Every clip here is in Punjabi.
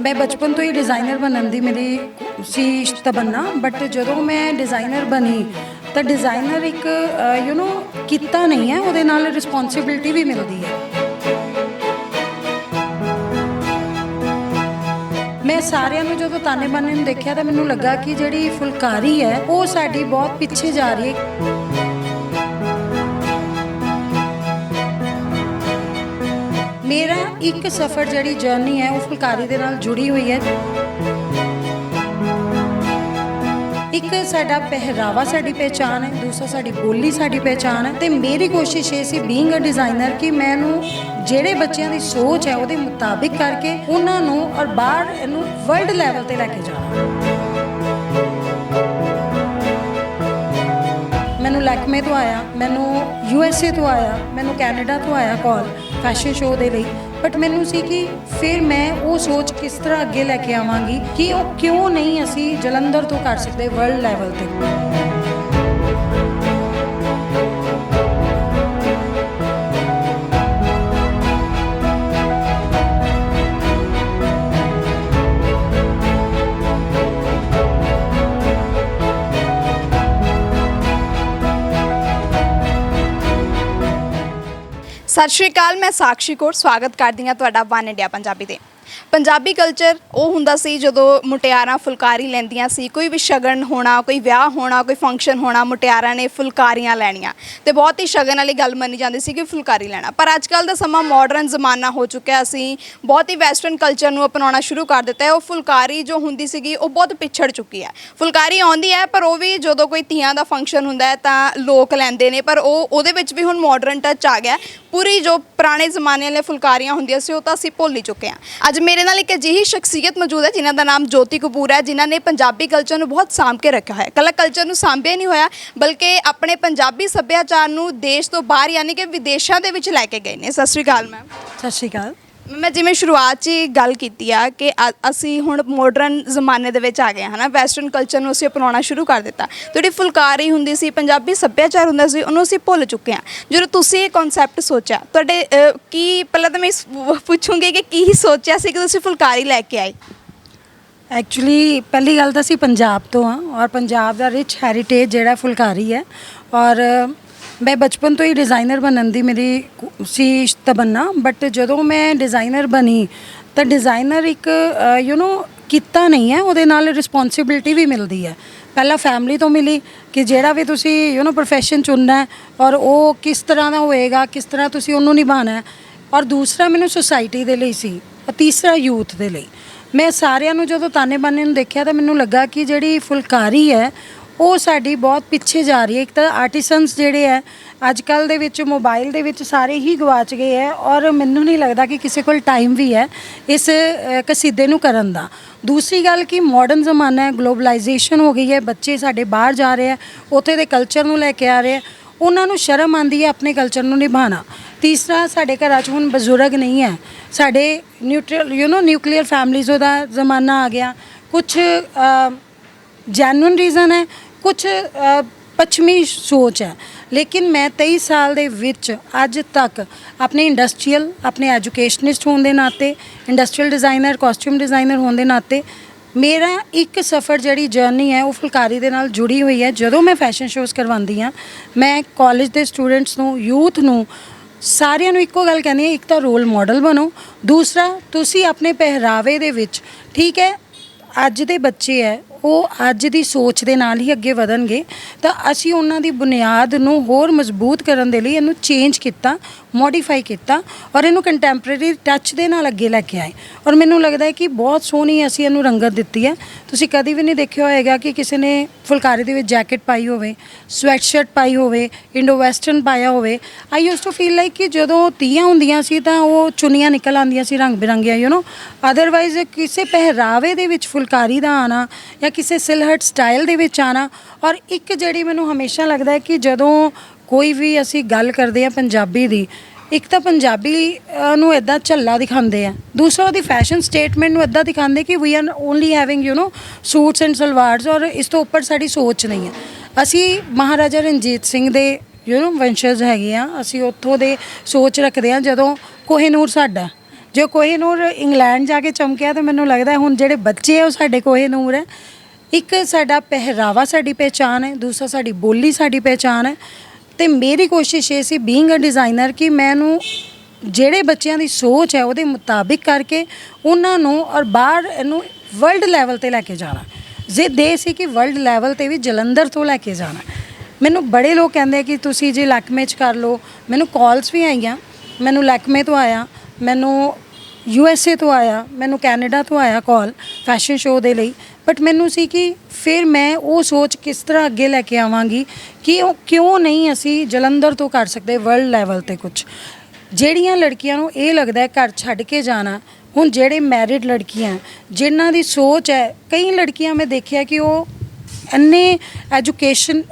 ਮੈਂ ਬਚਪਨ ਤੋਂ ਹੀ ਡਿਜ਼ਾਈਨਰ ਬਣਨ ਦੀ ਮੇਰੀ ਸੀ ਤਮੰਨਾ ਬਟ ਜਦੋਂ ਮੈਂ ਡਿਜ਼ਾਈਨਰ ਬਣੀ, ਤਾਂ ਡਿਜ਼ਾਈਨਰ ਇੱਕ ਯੂ نو ਕੀਤਾ ਨਹੀਂ ਹੈ, ਉਹਦੇ ਨਾਲ ਰਿਸਪੌਂਸਿਬਿਲਟੀ ਵੀ ਮਿਲਦੀ ਹੈ। ਮੈਂ ਸਾਰਿਆਂ ਨੂੰ ਜਦੋਂ ਤਾਨੇ ਬਾਨੇ ਨੂੰ ਦੇਖਿਆ ਤਾਂ ਮੈਨੂੰ ਲੱਗਾ ਕਿ ਜਿਹੜੀ ਫੁਲਕਾਰੀ ਹੈ, ਉਹ ਸਾਡੀ ਬਹੁਤ ਪਿੱਛੇ ਜਾ ਰਹੀ ਹੈ। ਮੇਰਾ ਇੱਕ ਸਫ਼ਰ ਜਿਹੜੀ ਜਰਨੀ ਹੈ, ਉਹ ਫੁਲਕਾਰੀ ਦੇ ਨਾਲ ਜੁੜੀ ਹੋਈ ਹੈ। ਇੱਕ ਸਾਡਾ ਪਹਿਰਾਵਾ ਸਾਡੀ ਪਹਿਚਾਨ ਹੈ, ਦੂਸਰਾ ਸਾਡੀ ਬੋਲੀ ਸਾਡੀ ਪਹਿਚਾਨ ਹੈ ਤੇ ਮੇਰੀ ਕੋਸ਼ਿਸ਼ ਇਹ ਸੀ ਬੀਇੰਗ ਅ ਡਿਜ਼ਾਈਨਰ ਕਿ ਮੈਨੂੰ ਜਿਹੜੇ ਬੱਚਿਆਂ ਦੀ ਸੋਚ ਹੈ, ਉਹਦੇ ਮੁਤਾਬਿਕ ਕਰਕੇ ਉਹਨਾਂ ਨੂੰ ਔਰ ਬਾਹਰ ਇਹਨੂੰ ਵਰਲਡ ਲੈਵਲ ਤੇ ਲੈ ਕੇ ਜਾਣਾ। ਮੈਨੂੰ ਲੈਕਮੇ ਤੋਂ ਆਇਆ, ਮੈਨੂੰ ਯੂ ਐਸ ਏ ਤੋਂ ਆਇਆ, ਮੈਨੂੰ ਕੈਨੇਡਾ ਤੋਂ ਆਇਆ ਕਾਲ ਫੈਸ਼ਨ ਸ਼ੋਅ ਦੇ ਲਈ। ਬਟ ਮੈਨੂੰ ਸੀ ਕਿ ਫਿਰ ਮੈਂ ਉਹ ਸੋਚ ਕਿਸ ਤਰ੍ਹਾਂ ਅੱਗੇ ਲੈ ਕੇ ਆਵਾਂਗੀ ਕਿ ਉਹ ਕਿਉਂ ਨਹੀਂ ਅਸੀਂ ਜਲੰਧਰ ਤੋਂ ਕਰ ਸਕਦੇ ਵਰਲਡ ਲੈਵਲ ਤੇ। ਸਤਿ ਸ਼੍ਰੀ ਅਕਾਲ ਮੈਂ ਸਾਕਸ਼ੀ ਕੌਰ ਸਵਾਗਤ ਕਰਦੀ ਹਾਂ ਤੁਹਾਡਾ ਵਨ ਇੰਡੀਆ ਪੰਜਾਬੀ ਤੇ। ਪੰਜਾਬੀ ਕਲਚਰ ਉਹ ਹੁੰਦਾ ਸੀ ਜਦੋਂ ਮੁਟਿਆਰਾਂ ਫੁਲਕਾਰੀ ਲੈਂਦੀਆਂ ਸੀ, ਕੋਈ ਵੀ ਸ਼ਗਨ ਹੋਣਾ, ਕੋਈ ਵਿਆਹ ਹੋਣਾ, ਕੋਈ ਫੰਕਸ਼ਨ ਹੋਣਾ, ਮੁਟਿਆਰਾਂ ਨੇ ਫੁਲਕਾਰੀਆਂ ਲੈਣੀਆਂ। ਤੇ ਬਹੁਤ ਹੀ ਸ਼ਗਨ ਵਾਲੀ ਗੱਲ ਮੰਨੀ ਜਾਂਦੀ ਸੀ ਕਿ ਫੁਲਕਾਰੀ ਲੈਣਾ। ਪਰ ਅੱਜ ਕੱਲ ਦਾ ਸਮਾਂ ਮਾਡਰਨ ਜ਼ਮਾਨਾ ਹੋ ਚੁੱਕਿਆ ਅਸੀਂ ਬਹੁਤ ਹੀ ਵੈਸਟਰਨ ਕਲਚਰ ਨੂੰ ਅਪਣਾਉਣਾ ਸ਼ੁਰੂ ਕਰ ਦਿੱਤਾ ਹੈ। ਉਹ ਫੁਲਕਾਰੀ ਜੋ ਹੁੰਦੀ ਸੀਗੀ, ਉਹ ਬਹੁਤ ਪਿਛੜ ਚੁੱਕੀ ਹੈ। ਫੁਲਕਾਰੀ ਆਉਂਦੀ ਹੈ, ਪਰ ਉਹ ਵੀ ਜਦੋਂ ਕੋਈ ਧੀਆਂ ਦਾ ਫੰਕਸ਼ਨ ਹੁੰਦਾ ਹੈ ਤਾਂ ਲੋਕ ਲੈਂਦੇ ਨੇ, ਪਰ ਉਹ, ਉਹਦੇ ਵਿੱਚ ਵੀ ਹੁਣ ਮਾਡਰਨ ਟੱਚ ਆ ਗਿਆ ਪੂਰੀ ਜੋ ਪੁਰਾਣੇ ਜ਼ਮਾਨੇ ਵਾਲੇ ਫੁਲਕਾਰੀਆਂ ਹੁੰਦੀਆਂ ਸੀ, ਉਹ ਤਾਂ ਅਸੀਂ ਭੁੱਲ ਹੀ ਚੁੱਕੇ ਹਾਂ। ਅੱਜ ਮੇਰੇ ਨਾਲ ਇੱਕ ਅਜਿਹੀ ਸ਼ਖਸੀਅਤ ਮੌਜੂਦ ਹੈ ਜਿਨ੍ਹਾਂ ਦਾ ਨਾਮ ਜੋਤੀ ਕਪੂਰ ਹੈ, ਜਿਨ੍ਹਾਂ ਨੇ ਪੰਜਾਬੀ ਕਲਚਰ ਨੂੰ ਬਹੁਤ ਸਾਂਭ ਕੇ ਰੱਖਿਆ ਹੋਇਆ ਹੈ। ਕੱਲਾ ਕਲਚਰ ਨੂੰ ਸਾਂਭਿਆ ਨਹੀਂ ਹੋਇਆ, ਬਲਕਿ ਆਪਣੇ ਪੰਜਾਬੀ ਸੱਭਿਆਚਾਰ ਨੂੰ ਦੇਸ਼ ਤੋਂ ਬਾਹਰ, ਯਾਨੀ ਕਿ ਵਿਦੇਸ਼ਾਂ ਦੇ ਵਿੱਚ ਲੈ ਕੇ ਗਏ ਨੇ। ਸਤਿ ਸ਼੍ਰੀ ਅਕਾਲ ਮੈਮ ਸਤਿ ਸ਼੍ਰੀ ਅਕਾਲ। ਮੈਂ ਜਿਵੇਂ ਸ਼ੁਰੂਆਤ 'ਚ ਹੀ ਗੱਲ ਕੀਤੀ ਆ ਕਿ ਅ- ਅਸੀਂ ਹੁਣ ਮਾਡਰਨ ਜ਼ਮਾਨੇ ਦੇ ਵਿੱਚ ਆ ਗਏ ਹਾਂ ਨਾ ਵੈਸਟਰਨ ਕਲਚਰ ਨੂੰ ਅਸੀਂ ਅਪਣਾਉਣਾ ਸ਼ੁਰੂ ਕਰ ਦਿੱਤਾ। ਜਿਹੜੀ ਫੁਲਕਾਰੀ ਹੁੰਦੀ ਸੀ ਪੰਜਾਬੀ ਸੱਭਿਆਚਾਰ ਹੁੰਦਾ ਸੀ ਉਹਨੂੰ ਅਸੀਂ ਭੁੱਲ ਚੁੱਕੇ ਹਾਂ ਜਦੋਂ ਤੁਸੀਂ ਇਹ ਕਨਸੈਪਟ ਸੋਚਿਆ ਤੁਹਾਡੇ ਅ, ਕੀ ਪਹਿਲਾਂ ਤਾਂ ਮੈਂ ਇਸ- ਪੁੱਛੂੰਗੀ ਕਿ ਕੀ ਸੋਚਿਆ ਸੀ ਕਿ ਤੁਸੀਂ ਫੁਲਕਾਰੀ ਲੈ ਕੇ ਆਏ? ਐਕਚੁਅਲੀ ਪਹਿਲੀ ਗੱਲ ਤਾਂ ਅਸੀਂ ਪੰਜਾਬ ਤੋਂ ਆ ਔਰ ਪੰਜਾਬ ਦਾ ਰਿਚ ਹੈਰੀਟੇਜ ਜਿਹੜਾ ਫੁਲਕਾਰੀ ਹੈ ਔਰ ਮੈਂ ਬਚਪਨ ਤੋਂ ਹੀ ਡਿਜ਼ਾਈਨਰ ਬਣਨ ਦੀ ਮੇਰੀ ਸੀ ਤਮੰਨਾ ਬਟ ਜਦੋਂ ਮੈਂ ਡਿਜ਼ਾਈਨਰ ਬਣੀ ਤਾਂ ਡਿਜ਼ਾਈਨਰ ਇੱਕ ਯੂ نو ਕੀਤਾ ਨਹੀਂ ਹੈ ਉਹਦੇ ਨਾਲ ਰਿਸਪੌਂਸਿਬਿਲਟੀ ਵੀ ਮਿਲਦੀ ਹੈ ਪਹਿਲਾਂ ਫੈਮਿਲੀ ਤੋਂ ਮਿਲੀ ਕਿ ਜਿਹੜਾ ਵੀ ਤੁਸੀਂ ਯੂ نو profession ਚੁਣਨਾ ਹੈ ਔਰ ਉਹ ਕਿਸ ਤਰ੍ਹਾਂ ਦਾ ਹੋਏਗਾ ਕਿਸ ਤਰ੍ਹਾਂ ਤੁਸੀਂ ਉਹਨੂੰ ਨਿਭਾਉਣਾ ਹੈ ਔਰ ਦੂਸਰਾ ਮੈਨੂੰ ਸੁਸਾਇਟੀ ਦੇ ਲਈ ਸੀ ਔਰ ਤੀਸਰਾ ਯੂਥ ਦੇ ਲਈ ਮੈਂ ਸਾਰਿਆਂ ਨੂੰ ਜਦੋਂ ਤਾਨੇ ਬਾਨੇ ਨੂੰ ਦੇਖਿਆ ਤਾਂ ਮੈਨੂੰ ਲੱਗਾ ਕਿ ਜਿਹੜੀ ਫੁਲਕਾਰੀ ਹੈ ਉਹ ਸਾਡੀ ਬਹੁਤ ਪਿੱਛੇ ਜਾ ਰਹੀ ਹੈ। ਇੱਕ ਤਾਂ ਆਰਟੀਸਨਸ ਜਿਹੜੇ ਹੈ ਅੱਜ ਕੱਲ ਦੇ ਵਿੱਚ ਮੋਬਾਈਲ ਦੇ ਵਿੱਚ ਸਾਰੇ ਹੀ ਗਵਾਚ ਗਏ ਹੈ ਔਰ ਮੈਨੂੰ ਨਹੀਂ ਲੱਗਦਾ ਕਿ ਕਿਸੇ ਕੋਲ ਟਾਈਮ ਵੀ ਹੈ ਇਸ ਕਸੀਦੇ ਨੂੰ ਕਰਨ ਦਾ। ਦੂਸਰੀ ਗੱਲ ਕਿ ਮਾਡਰਨ ਜ਼ਮਾਨਾ ਹੈ ਗਲੋਬਲਾਈਜੇਸ਼ਨ ਹੋ ਗਈ ਹੈ, ਬੱਚੇ ਸਾਡੇ ਬਾਹਰ ਜਾ ਰਹੇ ਹੈ, ਉੱਥੇ ਦੇ ਕਲਚਰ ਨੂੰ ਲੈ ਕੇ ਆ ਰਹੇ ਹੈ। ਉਹਨਾਂ ਨੂੰ ਸ਼ਰਮ ਆਂਦੀ ਹੈ ਆਪਣੇ ਕਲਚਰ ਨੂੰ ਨਿਭਾਉਣਾ। ਤੀਸਰਾ, ਸਾਡੇ ਘਰਾਂ 'ਚ ਹੁਣ ਬਜ਼ੁਰਗ ਨਹੀਂ ਹੈ। ਸਾਡੇ neutral you know nuclear families ਦਾ ਜ਼ਮਾਨਾ ਆ ਗਿਆ। ਕੁਝ ਜੈਨੂਇਨ ਰੀਜ਼ਨ ਹੈ ਕੁਝ ਪੱਛਮੀ ਸੋਚ ਹੈ। ਲੇਕਿਨ ਮੈਂ 23 ਸਾਲ ਦੇ ਵਿੱਚ ਅੱਜ ਤੱਕ ਆਪਣੇ ਇੰਡਸਟਰੀਅਲ ਆਪਣੇ ਐਜੂਕੇਸ਼ਨਿਸਟ ਹੋਣ ਦੇ ਨਾਤੇ ਇੰਡਸਟਰੀਅਲ ਡਿਜ਼ਾਈਨਰ ਕਾਸਟਿਊਮ ਡਿਜ਼ਾਈਨਰ ਹੋਣ ਦੇ ਨਾਤੇ, ਮੇਰਾ ਇੱਕ ਸਫ਼ਰ ਜਿਹੜੀ ਜਰਨੀ ਹੈ, ਉਹ ਫੁਲਕਾਰੀ ਦੇ ਨਾਲ ਜੁੜੀ ਹੋਈ ਹੈ। ਜਦੋਂ ਮੈਂ ਫੈਸ਼ਨ ਸ਼ੋਜ਼ ਕਰਵਾਉਂਦੀ ਹਾਂ, ਮੈਂ ਕਾਲਜ ਦੇ ਸਟੂਡੈਂਟਸ ਨੂੰ ਯੂਥ ਨੂੰ ਸਾਰਿਆਂ ਨੂੰ ਇੱਕੋ ਗੱਲ ਕਹਿੰਦੀ ਹਾਂ, ਇੱਕ ਤਾਂ ਰੋਲ ਮਾਡਲ ਬਣੋ। ਦੂਸਰਾ, ਤੁਸੀਂ ਆਪਣੇ ਪਹਿਰਾਵੇ ਦੇ ਵਿੱਚ, ਠੀਕ ਹੈ, ਅੱਜ ਦੇ ਬੱਚੇ ਹੈ ਉਹ ਅੱਜ ਦੀ ਸੋਚ ਦੇ ਨਾਲ ਹੀ ਅੱਗੇ ਵਧਣਗੇ ਤਾਂ ਅਸੀਂ ਉਹਨਾਂ ਦੀ ਬੁਨਿਆਦ ਨੂੰ ਹੋਰ ਮਜ਼ਬੂਤ ਕਰਨ ਦੇ ਲਈ ਇਹਨੂੰ ਚੇਂਜ ਕੀਤਾ ਮੋਡੀਫਾਈ ਕੀਤਾ ਔਰ ਇਹਨੂੰ ਕੰਟੈਂਪਰੇਰੀ ਟੱਚ ਦੇ ਨਾਲ ਅੱਗੇ ਲੈ ਕੇ ਆਏ। ਔਰ ਮੈਨੂੰ ਲੱਗਦਾ ਹੈ ਕਿ ਬਹੁਤ ਸੋਹਣੀ ਅਸੀਂ ਇਹਨੂੰ ਰੰਗਤ ਦਿੱਤੀ ਹੈ। ਤੁਸੀਂ ਕਦੀ ਵੀ ਨਹੀਂ ਦੇਖਿਆ ਹੋਏਗਾ ਕਿ ਕਿਸੇ ਨੇ ਫੁਲਕਾਰੀ ਦੇ ਵਿੱਚ ਜੈਕਟ ਪਾਈ ਹੋਵੇ ਸਵੈਟ ਸ਼ਰਟ ਪਾਈ ਹੋਵੇ ਇੰਡੋ ਵੈਸਟਰਨ ਪਾਇਆ ਹੋਵੇ। I use to feel like ਕਿ ਜਦੋਂ ਤੀਆਂ ਹੁੰਦੀਆਂ ਸੀ ਤਾਂ ਉਹ ਚੁੰਨੀਆਂ ਨਿਕਲ ਆਉਂਦੀਆਂ ਸੀ ਰੰਗ ਬਿਰੰਗੀਆਂ ਯੂ نو ਅਦਰਵਾਈਜ਼ ਕਿਸੇ ਪਹਿਰਾਵੇ ਦੇ ਵਿੱਚ ਫੁਲਕਾਰੀ ਦਾ ਆਣਾ ਜਾਂ ਕਿਸੇ ਸਿਲਹਟ ਸਟਾਈਲ ਦੇ ਵਿੱਚ ਆਣਾ ਔਰ ਇੱਕ ਜਿਹੜੀ ਮੈਨੂੰ ਹਮੇਸ਼ਾ ਲੱਗਦਾ ਹੈ ਕਿ ਜਦੋਂ ਕੋਈ ਵੀ ਅਸੀਂ ਗੱਲ ਕਰਦੇ ਆ ਪੰਜਾਬੀ ਦੀ ਇੱਕ ਤਾਂ ਪੰਜਾਬੀ ਅ, ਨੂੰ ਇਦਾਂ ਝੱਲਾ ਦਿਖਾਉਂਦੇ ਆ ਦੂਸਰਾ ਉਹਦੀ ਫੈਸ਼ਨ ਸਟੇਟਮੈਂਟ ਨੂੰ ਇਦਾਂ ਦਿਖਾਉਂਦੇ ਕਿ we are only having you know suits and salwars ਔਰ ਇਸ ਤੋਂ ਉੱਪਰ ਸਾਡੀ ਸੋਚ ਨਹੀਂ ਹੈ ਅਸੀਂ ਮਹਾਰਾਜਾ ਰਣਜੀਤ ਸਿੰਘ ਦੇ ਯੂ نو ਵੰਸ਼ਜ ਹੈਗੇ ਆ ਅਸੀਂ ਉੱਥੋਂ ਦੇ ਸੋਚ ਰੱਖਦੇ ਆ ਜਦੋਂ ਕੋਹਿਨੂਰ ਸਾਡਾ ਜੋ ਕੋਹੀਨੂਰ ਇੰਗਲੈਂਡ ਜਾ ਕੇ ਚਮਕਿਆ ਤੇ ਮੈਨੂੰ ਲੱਗਦਾ ਹੈ ਹੁਣ ਜਿਹੜੇ ਬੱਚੇ ਆ ਉਹ ਸਾਡੇ ਕੋਹੀਨੂਰ ਹੈ ਇੱਕ ਸਾਡਾ ਪਹਿਰਾਵਾ ਸਾਡੀ ਪਹਿਚਾਨ ਹੈ ਦੂਸਰਾ ਸਾਡੀ ਬੋਲੀ ਸਾਡੀ ਪਹਿਚਾਨ ਹੈ ਤੇ ਮੇਰੀ ਕੋਸ਼ਿਸ਼ ਇਹ ਸੀ ਬੀਇੰਗ ਅ ਡਿਜ਼ਾਈਨਰ ਕਿ ਮੈਨੂੰ ਜਿਹੜੇ ਬੱਚਿਆਂ ਦੀ ਸੋਚ ਹੈ ਉਹਦੇ ਮੁਤਾਬਿਕ ਕਰਕੇ ਉਹਨਾਂ ਨੂੰ ਔਰ ਬਾਹਰ ਇਹਨੂੰ ਵਰਲਡ ਲੈਵਲ ਤੇ ਲੈ ਕੇ ਜਾਣਾ। ਜ਼ਿੱਦ ਇਹ ਸੀ ਕਿ ਵਰਲਡ ਲੈਵਲ ਤੇ ਵੀ ਜਲੰਧਰ ਤੋਂ ਲੈ ਕੇ ਜਾਣਾ। ਮੈਨੂੰ ਬੜੇ ਲੋਕ ਕਹਿੰਦੇ ਆ ਕਿ ਤੁਸੀਂ ਜੇ ਲੈਕਮੇ ਚ ਕਰ ਲਓ। ਮੈਨੂੰ ਕਾਲਸ ਵੀ ਆਈਆਂ। ਮੈਨੂੰ ਲੈਕਮੇ ਤੋਂ ਆਇਆ। ਮੈਨੂੰ ਯੂ ਐਸ ਏ ਤੋਂ ਆਇਆ। ਮੈਨੂੰ ਕੈਨੇਡਾ ਤੋਂ ਆਇਆ ਕਾਲ ਫੈਸ਼ਨ ਸ਼ੋਅ ਦੇ ਲਈ। ਬਟ ਮੈਨੂੰ ਸੀ ਕਿ ਫਿਰ ਮੈਂ ਉਹ ਸੋਚ ਕਿਸ ਤਰ੍ਹਾਂ ਅੱਗੇ ਲੈ ਕੇ ਆਵਾਂਗੀ ਕਿ ਉਹ ਕਿਉਂ ਨਹੀਂ ਅਸੀਂ ਜਲੰਧਰ ਤੋਂ ਕਰ ਸਕਦੇ ਵਰਲਡ ਲੈਵਲ ਤੇ ਕੁਝ ਜਿਹੜੀਆਂ ਲੜਕੀਆਂ ਨੂੰ ਇਹ ਲੱਗਦਾ ਹੈ ਘਰ ਛੱਡ ਕੇ ਜਾਣਾ, ਹੁਣ ਜਿਹੜੇ ਮੈਰਿਡ ਲੜਕੀਆਂ, ਜਿਨ੍ਹਾਂ ਦੀ ਸੋਚ ਹੈ, ਕਈ ਲੜਕੀਆਂ ਮੈਂ ਦੇਖਿਆ ਕਿ ਉਹ ਇੰਨੇ ਐਜੂਕੇਸ਼ਨ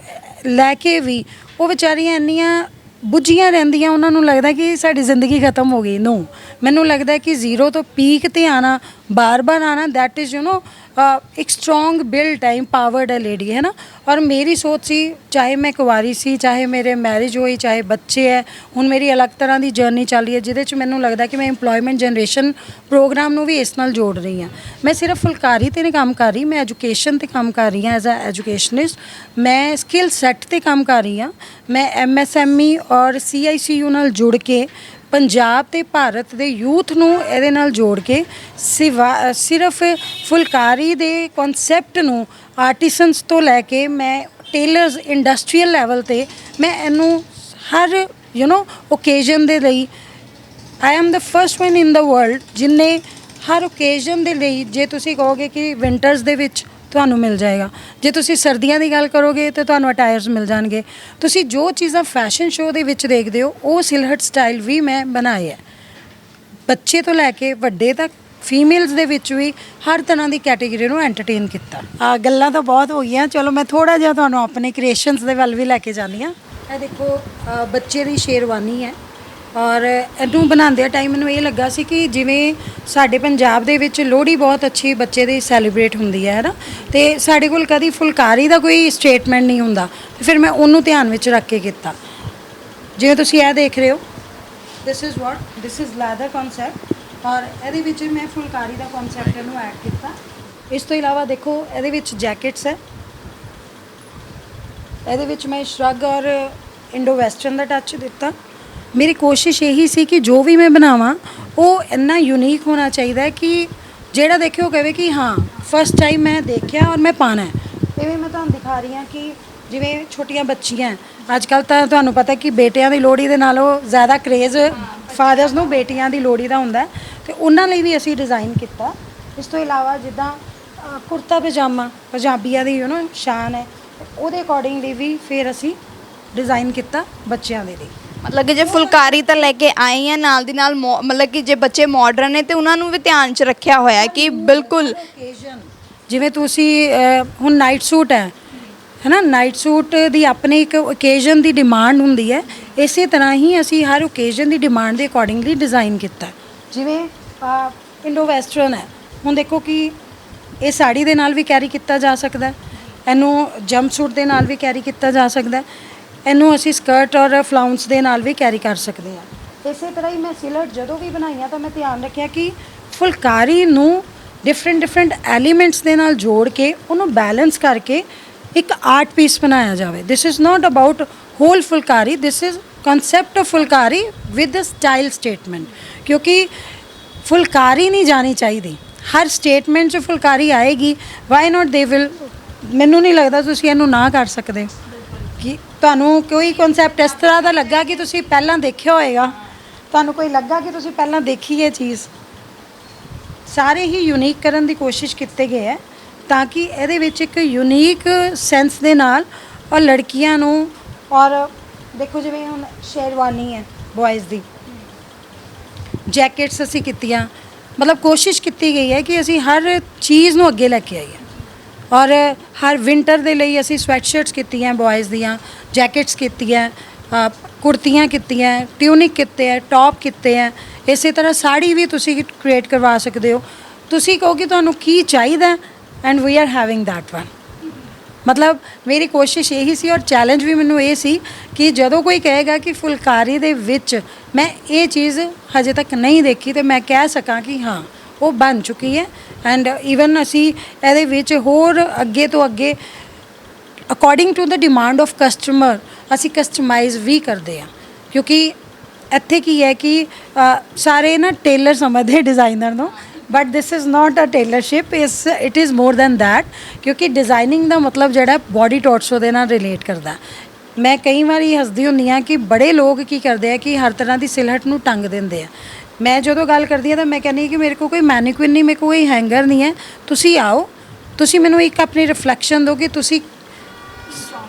ਲੈ ਕੇ ਵੀ ਉਹ ਵਿਚਾਰੀਆਂ ਇੰਨੀਆਂ ਬੁੱਝੀਆਂ ਰਹਿੰਦੀਆਂ, ਉਹਨਾਂ ਨੂੰ ਲੱਗਦਾ ਕਿ ਸਾਡੀ ਜ਼ਿੰਦਗੀ ਖਤਮ ਹੋ ਗਈ। ਨੋ ਮੈਨੂੰ ਲੱਗਦਾ ਕਿ ਜ਼ੀਰੋ ਤੋਂ ਪੀਕ ਤੇ ਆਣਾ ਬਾਰ-ਬਾਰ ਆਣਾ ਦੈਟ ਇਜ਼ ਯੂ نو ਇੱਕ ਸਟਰੋਂਗ ਬਿਲਡ ਟਾਈਮ ਪਾਵਰਡ ਹੈ ਲੇਡੀ ਹੈ ਨਾ? ਔਰ ਮੇਰੀ ਸੋਚ ਸੀ, ਚਾਹੇ ਮੈਂ ਕੁਵਾਰੀ ਸੀ, ਚਾਹੇ ਮੇਰੇ ਮੈਰਿਜ ਹੋਈ, ਚਾਹੇ ਬੱਚੇ ਹੈ, ਹੁਣ ਮੇਰੀ ਅਲੱਗ ਤਰ੍ਹਾਂ ਦੀ ਜਰਨੀ ਚੱਲ ਰਹੀ ਹੈ, ਜਿਹਦੇ ਚ ਮੈਨੂੰ ਲੱਗਦਾ ਕਿ ਮੈਂ EMPLOYMENT ਜਨਰੇਸ਼ਨ ਪ੍ਰੋਗਰਾਮ ਨੂੰ ਵੀ ਇਸ ਨਾਲ ਜੋੜ ਰਹੀ ਹਾਂ। ਮੈਂ ਸਿਰਫ ਫੁਲਕਾਰੀ ਤੇ ਨਹੀਂ ਕੰਮ ਕਰ ਰਹੀ, ਮੈਂ ਐਜੂਕੇਸ਼ਨ ਤੇ ਕੰਮ ਕਰ ਰਹੀ ਹਾਂ ਐਜ਼ ਅ ਐਜੂਕੇਸ਼ਨਿਸਟ ਮੈਂ ਸਕਿੱਲ ਸੈੱਟ ਤੇ ਕੰਮ ਕਰ ਰਹੀ ਹਾਂ। ਮੈਂ ਐਮਐਸਐਮਈ E ਔਰ ਸੀਆਈਸੀਯੂ ਨਾਲ ਜੁੜ ਕੇ ਪੰਜਾਬ ਤੇ ਭਾਰਤ ਦੇ ਯੂਥ ਨੂੰ ਇਹਦੇ ਨਾਲ ਜੋੜ ਕੇ ਸਿਵਾ- ਸਿਰਫ ਫੁਲਕਾਰੀ ਦੇ ਕਨਸੈਪਟ ਨੂੰ ਆਰਟੀਸਨਸ ਤੋਂ ਲੈ ਕੇ ਮੈਂ ਟੇਲਰਸ ਇੰਡਸਟਰੀਅਲ ਲੈਵਲ ਤੇ ਮੈਂ ਇਹਨੂੰ ਹਰ ਯੂ نو ਓਕੇਜ਼ਨ ਦੇ ਲਈ I am the first one in the world ਜਿਨੇ ਹਰ ਓਕੇਜ਼ਨ ਦੇ ਲਈ ਜੇ ਤੁਸੀਂ ਕਹੋਗੇ ਕਿ ਵਿੰਟਰਸ ਦੇ ਵਿੱਚ ਤੁਹਾਨੂੰ ਮਿਲ ਜਾਏਗਾ। ਜੇ ਤੁਸੀਂ ਸਰਦੀਆਂ ਦੀ ਗੱਲ ਕਰੋਗੇ ਤੇ ਤੁਹਾਨੂੰ ਅਟਾਇਰਸ ਮਿਲ ਜਾਣਗੇ। ਤੁਸੀਂ ਜੋ ਚੀਜ਼ਾਂ ਫੈਸ਼ਨ ਸ਼ੋਅ ਦੇ ਵਿੱਚ ਦੇਖਦੇ ਹੋ ਉਹ ਸਿਲਹਟ ਸਟਾਈਲ ਵੀ ਮੈਂ ਬਣਾਏ ਹੈ। ਬੱਚੇ ਤੋਂ ਲੈ ਕੇ ਵੱਡੇ ਤੱਕ ਫੀਮੇਲਸ ਦੇ ਵਿੱਚ ਵੀ ਹਰ ਤਰ੍ਹਾਂ ਦੀ ਕੈਟਾਗਰੀ ਨੂੰ ਐਂਟਰਟੇਨ ਕੀਤਾ। ਆ ਗੱਲਾਂ ਤਾਂ ਬਹੁਤ ਹੋ ਗਈਆਂ। ਚਲੋ ਮੈਂ ਥੋੜਾ ਜਿਹਾ ਤੁਹਾਨੂੰ ਆਪਣੇ ਕ੍ਰੀਏਸ਼ਨਸ ਦੇ ਵੱਲ ਵੀ ਲੈ ਕੇ ਜਾਂਦੀ ਹਾਂ। ਇਹ ਦੇਖੋ ਅ, ਬੱਚੇ ਦੀ ਸ਼ੇਰਵਾਨੀ ਹੈ। ਔਰ ਇਹਨੂੰ ਬਣਾਉਂਦੇ ਟਾਈਮ ਮੈਨੂੰ ਇਹ ਲੱਗਾ ਸੀ ਕਿ ਜਿਵੇਂ ਸਾਡੇ ਪੰਜਾਬ ਦੇ ਵਿੱਚ ਲੋਹੜੀ ਬਹੁਤ ਅੱਛੀ ਬੱਚੇ ਦੀ ਸੈਲੀਬ੍ਰੇਟ ਹੁੰਦੀ ਹੈ ਨਾ? ਤੇ ਸਾਡੇ ਕੋਲ ਕਦੀ ਫੁਲਕਾਰੀ ਦਾ ਕੋਈ ਸਟੇਟਮੈਂਟ ਨਹੀਂ ਹੁੰਦਾ। ਤੇ ਫਿਰ ਮੈਂ ਉਹਨੂੰ ਧਿਆਨ ਵਿੱਚ ਰੱਖ ਕੇ ਕੀਤਾ। ਜਿਵੇਂ ਤੁਸੀਂ ਇਹ ਦੇਖ ਰਹੇ ਹੋ this is what this is leather concept ਔਰ ਇਹਦੇ ਵਿੱਚ ਮੈਂ ਫੁਲਕਾਰੀ ਦਾ ਕਨਸੈਪਟ ਇਹਨੂੰ ਐਡ ਕੀਤਾ। ਇਸ ਤੋਂ ਇਲਾਵਾ ਦੇਖੋ, ਇਹਦੇ ਵਿੱਚ ਜੈਕਟਸ ਹੈ। ਇਹਦੇ ਵਿੱਚ ਮੈਂ ਸ਼ਰਗ ਔਰ ਇੰਡੋ ਵੈਸਟਰਨ ਦਾ ਟੱਚ ਦਿੱਤਾ। ਮੇਰੀ ਕੋਸ਼ਿਸ਼ ਇਹੀ ਸੀ ਕਿ ਜੋ ਵੀ ਮੈਂ ਬਣਾਵਾਂ ਉਹ ਇੰਨਾ ਯੂਨੀਕ ਹੋਣਾ ਚਾਹੀਦਾ ਹੈ ਕਿ ਜਿਹੜਾ ਦੇਖੇ ਉਹ ਕਹੇ ਕਿ ਹਾਂ ਫਸਟ ਟਾਈਮ ਮੈਂ ਦੇਖਿਆ ਔਰ ਮੈਂ ਪਾਣਾ ਹੈ। ਇਵੇਂ ਮੈਂ ਤੁਹਾਨੂੰ ਦਿਖਾ ਰਹੀ ਹਾਂ ਕਿ ਜਿਵੇਂ ਛੋਟੀਆਂ ਬੱਚੀਆਂ ਅੱਜ ਕੱਲ ਤਾਂ ਤੁਹਾਨੂੰ ਪਤਾ ਕਿ ਬੇਟਿਆਂ ਦੀ ਲੋਹੜੀ ਦੇ ਨਾਲੋਂ ਜ਼ਿਆਦਾ ਕਰੇਜ਼ ਫਾਦਰਸ ਨੂੰ ਬੇਟੀਆਂ ਦੀ ਲੋਹੜੀ ਦਾ ਹੁੰਦਾ ਹੈ ਤੇ ਉਹਨਾਂ ਲਈ ਵੀ ਅਸੀਂ ਡਿਜ਼ਾਈਨ ਕੀਤਾ। ਇਸ ਤੋਂ ਇਲਾਵਾ ਜਿੱਦਾਂ ਅ, ਕੁਰਤਾ ਪਜਾਮਾ ਪੰਜਾਬੀਆਂ ਦੀ ਯੂ نو ਸ਼ਾਨ ਹੈ। ਤੇ ਉਹਦੇ ਅਕੋਰਡਿੰਗਲੀ ਵੀ ਫਿਰ ਅਸੀਂ ਡਿਜ਼ਾਈਨ ਕੀਤਾ ਬੱਚਿਆਂ ਦੇ ਲਈ। ਮਤਲਬ ਕਿ ਜੇ ਫੁਲਕਾਰੀ ਤਾਂ ਲੈ ਕੇ ਆਏ ਆ ਨਾਲ ਦੀ ਨਾਲ ਮੋ- ਮਤਲਬ ਕਿ ਜੇ ਬੱਚੇ ਮਾਡਰਨ ਨੇ ਤੇ ਉਹਨਾਂ ਨੂੰ ਵੀ ਧਿਆਨ 'ਚ ਰੱਖਿਆ ਹੋਇਆ ਹੈ ਕਿ ਬਿਲਕੁਲ ਜਿਵੇਂ ਤੁਸੀਂ ਅਹ, ਹੁਣ ਨਾਈਟ ਸੂਟ ਹੈ ਹੈਨਾ? ਨਾਈਟ ਸੂਟ ਦੀ ਆਪਣੀ ਇੱਕ ਓਕੇਜ਼ਨ ਦੀ ਡਿਮਾਂਡ ਹੁੰਦੀ ਹੈ। ਇਸੇ ਤਰ੍ਹਾਂ ਹੀ ਅਸੀਂ ਹਰ ਓਕੇਜ਼ਨ ਦੀ ਡਿਮਾਂਡ ਦੇ ਅਕੋਰਡਿੰਗਲੀ ਡਿਜ਼ਾਈਨ ਕੀਤਾ ਜਿਵੇਂ ਇੰਡੋ ਵੈਸਟਰਨ ਹੈ। ਹੁਣ ਦੇਖੋ ਕਿ ਇਹ ਸਾੜੀ ਦੇ ਨਾਲ ਵੀ ਕੈਰੀ ਕੀਤਾ ਜਾ ਸਕਦਾ ਹੈ। ਇਹਨੂੰ ਜੰਪ ਸੂਟ ਦੇ ਨਾਲ ਵੀ ਕੈਰੀ ਕੀਤਾ ਜਾ ਸਕਦਾ ਹੈ। ਇਹਨੂੰ ਅਸੀਂ ਸਕਰਟ ਔਰ ਫਲਾਉਂਸ ਦੇ ਨਾਲ ਵੀ ਕੈਰੀ ਕਰ ਸਕਦੇ ਹਾਂ। ਇਸੇ ਤਰ੍ਹਾਂ ਹੀ ਮੈਂ ਸਿਲਟ ਜਦੋਂ ਵੀ ਬਣਾਈਆਂ ਤਾਂ ਮੈਂ ਧਿਆਨ ਰੱਖਿਆ ਕਿ ਫੁਲਕਾਰੀ ਨੂੰ ਡਿਫਰੈਂਟ ਡਿਫਰੈਂਟ ਐਲੀਮੈਂਟਸ ਦੇ ਨਾਲ ਜੋੜ ਕੇ ਉਹਨੂੰ ਬੈਲੈਂਸ ਕਰਕੇ ਇੱਕ ਆਰਟ ਪੀਸ ਬਣਾਇਆ ਜਾਵੇ। This is not about whole phulkari this is concept of phulkari with a style statement ਕਿਉਂਕਿ ਫੁਲਕਾਰੀ ਨਹੀਂ ਜਾਣੀ ਚਾਹੀਦੀ। ਹਰ ਸਟੇਟਮੈਂਟ 'ਚ ਫੁਲਕਾਰੀ ਆਏਗੀ। ਵਾਈ ਨਾਟ ਦੇ ਵਿਲ ਮੈਨੂੰ ਨਹੀਂ ਲੱਗਦਾ ਤੁਸੀਂ ਇਹਨੂੰ ਨਾ ਕਰ ਸਕਦੇ। ਕਿ ਤੁਹਾਨੂੰ ਕੋਈ ਕਨਸੈਪਟ ਇਸ ਤਰ੍ਹਾਂ ਦਾ ਲੱਗਾ ਕਿ ਤੁਸੀਂ ਪਹਿਲਾਂ ਦੇਖਿਆ ਹੋਏਗਾ? ਤੁਹਾਨੂੰ ਕੋਈ ਲੱਗਾ ਕਿ ਤੁਸੀਂ ਪਹਿਲਾਂ ਦੇਖੀ ਇਹ ਚੀਜ਼? ਸਾਰੇ ਹੀ ਯੂਨੀਕ ਕਰਨ ਦੀ ਕੋਸ਼ਿਸ਼ ਕੀਤੇ ਗਏ ਹੈ ਤਾਂ ਕਿ ਇਹਦੇ ਵਿੱਚ ਇੱਕ ਯੂਨੀਕ ਸੈਂਸ ਦੇ ਨਾਲ ਔਰ ਲੜਕੀਆਂ ਨੂੰ ਔਰ ਦੇਖੋ ਜਿਵੇਂ ਹੁਣ ਸ਼ੇਰਵਾਨੀ ਹੈ ਬॉयਜ਼ ਦੀ। ਜੈਕਟਸ ਅਸੀਂ ਕੀਤੀਆਂ। ਮਤਲਬ ਕੋਸ਼ਿਸ਼ ਕੀਤੀ ਗਈ ਹੈ ਕਿ ਅਸੀਂ ਹਰ ਚੀਜ਼ ਨੂੰ ਅੱਗੇ ਲੈ ਕੇ ਆਈਏ। ਔਰ ਹਰ ਵਿੰਟਰ ਦੇ ਲਈ ਅਸੀਂ ਸਵੈਟਸ਼ਰਟਸ ਕੀਤੀਆਂ ਬॉयਜ਼ ਦੀਆਂ ਜੈਕਟਸ ਕੀਤੀਆਂ ਕੁੜਤੀਆਂ ਕੀਤੀਆਂ ਟਿਊਨਿਕ ਕੀਤੇ ਹੈ ਟੌਪ ਕੀਤੇ ਹੈ ਇਸੇ ਤਰ੍ਹਾਂ ਸਾੜੀ ਵੀ ਤੁਸੀਂ ਕ੍ਰੀਏਟ ਕਰਵਾ ਸਕਦੇ ਹੋ। ਤੁਸੀਂ ਕਹੋ ਕਿ ਤੁਹਾਨੂੰ ਕੀ ਚਾਹੀਦਾ? And we are having that one ਮਤਲਬ ਮੇਰੀ ਕੋਸ਼ਿਸ਼ ਇਹੀ ਸੀ ਔਰ ਚੈਲੰਜ ਵੀ ਮੈਨੂੰ ਇਹ ਸੀ ਕਿ ਜਦੋਂ ਕੋਈ ਕਹੇਗਾ ਕਿ ਫੁਲਕਾਰੀ ਦੇ ਵਿੱਚ ਮੈਂ ਇਹ ਚੀਜ਼ ਹਜੇ ਤੱਕ ਨਹੀਂ ਦੇਖੀ ਤੇ ਮੈਂ ਕਹਿ ਸਕਾਂ ਕਿ ਹਾਂ, ਉਹ ਬਣ ਚੁੱਕੀ ਹੈ। ਐਂਡ ਈਵਨ ਅਸੀਂ ਇਹਦੇ ਵਿੱਚ ਹੋਰ ਅੱਗੇ ਤੋਂ ਅੱਗੇ according to the demand of customer ਅਸੀਂ ਕਸਟਮਾਈਜ਼ ਵੀ ਕਰਦੇ ਆ ਕਿਉਂਕਿ ਇੱਥੇ ਕੀ ਹੈ ਕਿ ਸਾਰੇ ਨਾ ਟੇਲਰ ਸਮਝਦੇ ਡਿਜ਼ਾਈਨਰ ਨੂੰ but this is not a tailorship is it is more than that ਕਿਉਂਕਿ ਡਿਜ਼ਾਈਨਿੰਗ ਦਾ ਮਤਲਬ ਜਿਹੜਾ ਬਾਡੀ ਟੋਟਸੋ ਦੇ ਨਾਲ ਰਿਲੇਟ ਕਰਦਾ। ਮੈਂ ਕਈ ਵਾਰੀ ਹੱਸਦੀ ਹੁੰਦੀ ਆ ਕਿ ਬੜੇ ਲੋਕ ਕੀ ਕਰਦੇ ਆ ਕਿ ਹਰ ਤਰ੍ਹਾਂ ਦੀ ਸਿਲਹਟ ਨੂੰ ਟੰਗ ਦਿੰਦੇ ਆ। ਮੈਂ ਜਦੋਂ ਗੱਲ ਕਰਦੀ ਆ ਤਾਂ ਮੈਂ ਕਹਿੰਦੀ ਹਾਂ ਕਿ ਮੇਰੇ ਕੋਲ ਕੋਈ ਮੈਨੀਕੁਇਨ ਨਹੀਂ, ਮੇਰੇ ਕੋਲ ਕੋਈ ਹੈਂਗਰ ਨਹੀਂ ਹੈ। ਤੁਸੀਂ ਆਓ, ਤੁਸੀਂ ਮੈਨੂੰ ਇੱਕ ਆਪਣੀ ਰਿਫਲੈਕਸ਼ਨ ਦਿਓ ਕਿ ਤੁਸੀਂ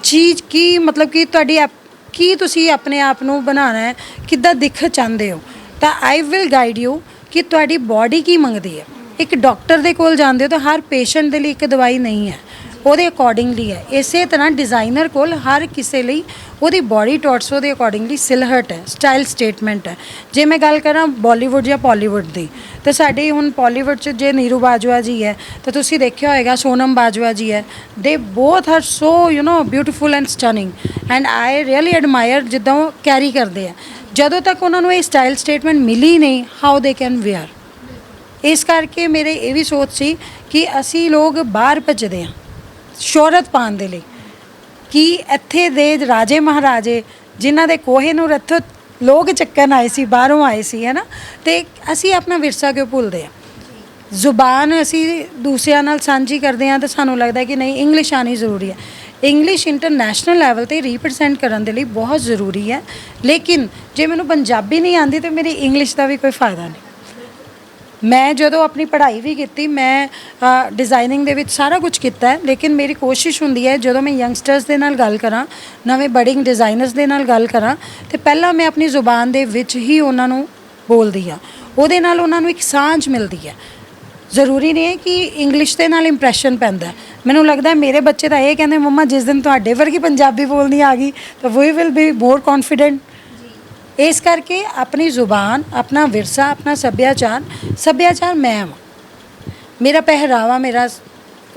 ਚੀਜ਼ ਕੀ, ਮਤਲਬ ਕਿ ਤੁਹਾਡੀ ਐਪ- ਕੀ ਤੁਸੀਂ ਆਪਣੇ ਆਪ ਨੂੰ ਬਣਾਉਣਾ ਹੈ, ਕਿੱਦਾਂ ਦਿਖ ਚਾਹੁੰਦੇ ਹੋ। ਤਾਂ ਆਈ ਵਿਲ ਗਾਈਡ ਯੂ ਕਿ ਤੁਹਾਡੀ ਬਾਡੀ ਕੀ ਮੰਗਦੀ ਹੈ। ਇੱਕ ਡਾਕਟਰ ਦੇ ਕੋਲ ਜਾਂਦੇ ਹੋ ਤਾਂ ਹਰ ਪੇਸ਼ੈਂਟ ਦੇ ਲਈ ਇੱਕ ਦਵਾਈ ਨਹੀਂ ਹੈ। ਉਹਦੇ ਅਕੋਰਡਿੰਗਲੀ ਹੈ। ਇਸੇ ਤਰ੍ਹਾਂ ਡਿਜ਼ਾਈਨਰ ਕੋਲ ਹਰ ਕਿਸੇ ਲਈ ਉਹਦੀ ਬਾਡੀ ਟੌਟਸੋ ਦੇ ਅਕੋਰਡਿੰਗਲੀ ਸਿਲਹਟ ਹੈ ਸਟਾਈਲ ਸਟੇਟਮੈਂਟ ਹੈ। ਜੇ ਮੈਂ ਗੱਲ ਕਰਾਂ ਬਾਲੀਵੁੱਡ ਜਾਂ ਪਾਲੀਵੁੱਡ ਦੀ, ਤਾਂ ਸਾਡੇ ਹੁਣ ਪਾਲੀਵੁੱਡ 'ਚ ਜੇ ਨੀਰੂ ਬਾਜਵਾ ਜੀ ਹੈ, ਤਾਂ ਤੁਸੀਂ ਦੇਖਿਆ ਹੋਏਗਾ ਸੋਨਮ ਬਾਜਵਾ ਜੀ ਹੈ। They both are so you know beautiful and stunning and I really admire ਜਿੱਦਾਂ ਉਹ ਕੈਰੀ ਕਰਦੇ ਆ ਜਦੋਂ ਤੱਕ ਉਹਨਾਂ ਨੂੰ ਇਹ ਸਟਾਈਲ ਸਟੇਟਮੈਂਟ ਮਿਲੀ ਨਹੀਂ ਹਾਊ ਦੇ ਕੈਨ ਵੇਅਰ ਇਸ ਕਰਕੇ ਮੇਰੇ ਇਹ ਵੀ ਸੋਚ ਸੀ ਕਿ ਅਸੀਂ ਲੋਕ ਬਾਹਰ ਭੱਜਦੇ ਹਾਂ। ਸ਼ੋਹਰਤ ਪਾਉਣ ਦੇ ਲਈ ਕਿ ਇੱਥੇ ਦੇ ਰਾਜੇ ਮਹਾਰਾਜੇ ਜਿਨ੍ਹਾਂ ਦੇ ਕੋਹੇ ਨੂੰ ਰੱਥ ਲੋਕ ਚੱਕਣ ਆਏ ਸੀ, ਬਾਹਰੋਂ ਆਏ ਸੀ ਹੈ ਨਾ ਤੇ ਅਸੀਂ ਆਪਣਾ ਵਿਰਸਾ ਕਿਉਂ ਭੁੱਲਦੇ ਆ ਜ਼ੁਬਾਨ ਅਸੀਂ ਦੂਸਰਿਆਂ ਨਾਲ ਸਾਂਝੀ ਕਰਦੇ ਹਾਂ ਤਾਂ ਸਾਨੂੰ ਲੱਗਦਾ ਕਿ ਨਹੀਂ, ਇੰਗਲਿਸ਼ ਆਣੀ ਜ਼ਰੂਰੀ ਹੈ। ਇੰਗਲਿਸ਼ ਇੰਟਰਨੈਸ਼ਨਲ ਲੈਵਲ ਤੇ ਰਿਪਰੈਜ਼ੈਂਟ ਕਰਨ ਦੇ ਲਈ ਬਹੁਤ ਜ਼ਰੂਰੀ ਹੈ। ਲੇਕਿਨ ਜੇ ਮੈਨੂੰ ਪੰਜਾਬੀ ਨਹੀਂ ਆਂਦੀ ਤੇ ਮੇਰੀ ਇੰਗਲਿਸ਼ ਦਾ ਵੀ ਕੋਈ ਫਾਇਦਾ ਨਹੀਂ। ਮੈਂ ਜਦੋਂ ਆਪਣੀ ਪੜ੍ਹਾਈ ਵੀ ਕੀਤੀ, ਮੈਂ ਡਿਜ਼ਾਈਨਿੰਗ ਦੇ ਵਿੱਚ ਸਾਰਾ ਕੁਝ ਕੀਤਾ ਹੈ, ਲੇਕਿਨ ਮੇਰੀ ਕੋਸ਼ਿਸ਼ ਹੁੰਦੀ ਹੈ, ਜਦੋਂ ਮੈਂ ਯੰਗਸਟਰਸ ਦੇ ਨਾਲ ਗੱਲ ਕਰਾਂ, ਨਵੇਂ ਬਡਿੰਗ ਡਿਜ਼ਾਈਨਰਸ ਦੇ ਨਾਲ ਗੱਲ ਕਰਾਂ, ਤੇ ਪਹਿਲਾਂ ਮੈਂ ਆਪਣੀ ਜ਼ੁਬਾਨ ਦੇ ਵਿੱਚ ਹੀ ਉਹਨਾਂ ਨੂੰ ਬੋਲਦੀ ਆ ਉਹਦੇ ਨਾਲ ਉਹਨਾਂ ਨੂੰ ਇੱਕ ਸਾਂਝ ਮਿਲਦੀ ਹੈ। ਜ਼ਰੂਰੀ ਨਹੀਂ ਹੈ ਕਿ ਇੰਗਲਿਸ਼ ਦੇ ਨਾਲ ਇੰਪ੍ਰੈਸ਼ਨ ਪੈਂਦਾ ਮੈਨੂੰ ਲੱਗਦਾ ਮੇਰੇ ਬੱਚੇ ਤਾਂ ਇਹ ਕਹਿੰਦੇ, ਮੰਮਾ, ਜਿਸ ਦਿਨ ਤੁਹਾਡੇ ਵਰਗੀ ਪੰਜਾਬੀ ਬੋਲਣੀ ਆ ਗਈ, ਤਾਂ we will be more confident ਇਸ ਕਰਕੇ ਆਪਣੀ ਜ਼ੁਬਾਨ, ਆਪਣਾ ਵਿਰਸਾ, ਆਪਣਾ ਸੱਭਿਆਚਾਰ ਸੱਭਿਆਚਾਰ ਮੈਂ ਹਾਂ। ਮੇਰਾ ਪਹਿਰਾਵਾ, ਮੇਰਾ